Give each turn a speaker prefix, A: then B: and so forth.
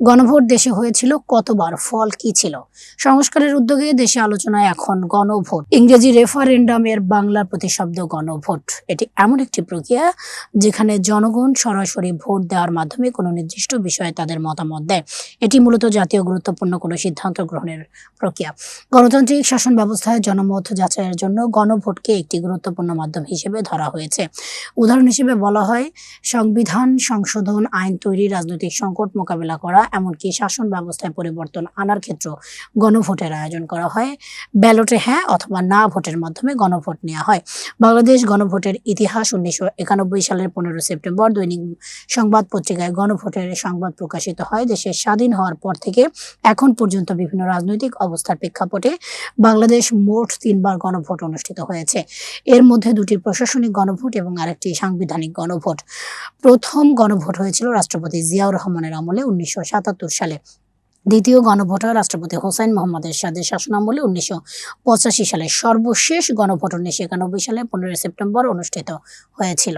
A: গণভোট দেশে হয়েছিল কতবার, ফল কি ছিল? সংস্কারের উদ্যোগে দেশে আলোচনায় এখন গণভোট। ইংরেজি রেফারেন্ডামের বাংলা প্রতিশব্দ গণভোট। এটি এমন একটি প্রক্রিয়া যেখানে জনগণ সরাসরি ভোট দেওয়ার মাধ্যমে কোনো নির্দিষ্ট বিষয়ে তাদের মতামত দেয়। এটি মূলত জাতীয় গুরুত্বপূর্ণ কোনো সিদ্ধান্ত গ্রহণের প্রক্রিয়া। গণতান্ত্রিক শাসন ব্যবস্থায় জনমত যাচাইয়ের জন্য গণভোটকে একটি গুরুত্বপূর্ণ মাধ্যম হিসেবে ধরা হয়েছে। উদাহরণ হিসেবে বলা হয়, সংবিধান সংশোধন আইন তৈরি রাজনৈতিক সংকট মোকাবেলা করা এমনকি শাসন ব্যবস্থায় পরিবর্তন আনার ক্ষেত্রে গণভোটের আয়োজন করা হয়। ব্যালটে হ্যাঁ অথবা না ভোটের মাধ্যমে গণভোট নেওয়া হয়। বাংলাদেশ গণভোটের ইতিহাস উনিশশো একানব্বই সালের পনেরো সেপ্টেম্বর দৈনিক সংবাদ পত্রিকায় গণভোটের সংবাদ প্রকাশিত হয়। দেশের স্বাধীন হওয়ার পর থেকে এখন পর্যন্ত বিভিন্ন রাজনৈতিক অবস্থার প্রেক্ষাপটে বাংলাদেশ মোট তিনবার গণভোট অনুষ্ঠিত হয়েছে। এর মধ্যে দুটি প্রশাসনিক গণভোট এবং আরেকটি সাংবিধানিক গণভোট। প্রথম গণভোট হয়েছিল রাষ্ট্রপতি জিয়াউর রহমানের আমলে উনিশশো সাতাত্তর সালে। দ্বিতীয় গণভোট রাষ্ট্রপতি হোসেন মোহাম্মদ এরশাদের শাসনামলে উনিশশো পঁচাশি সালে সর্বশেষ গণভোট উনিশশো একানব্বই সালে পনেরোই সেপ্টেম্বর অনুষ্ঠিত হয়েছিল।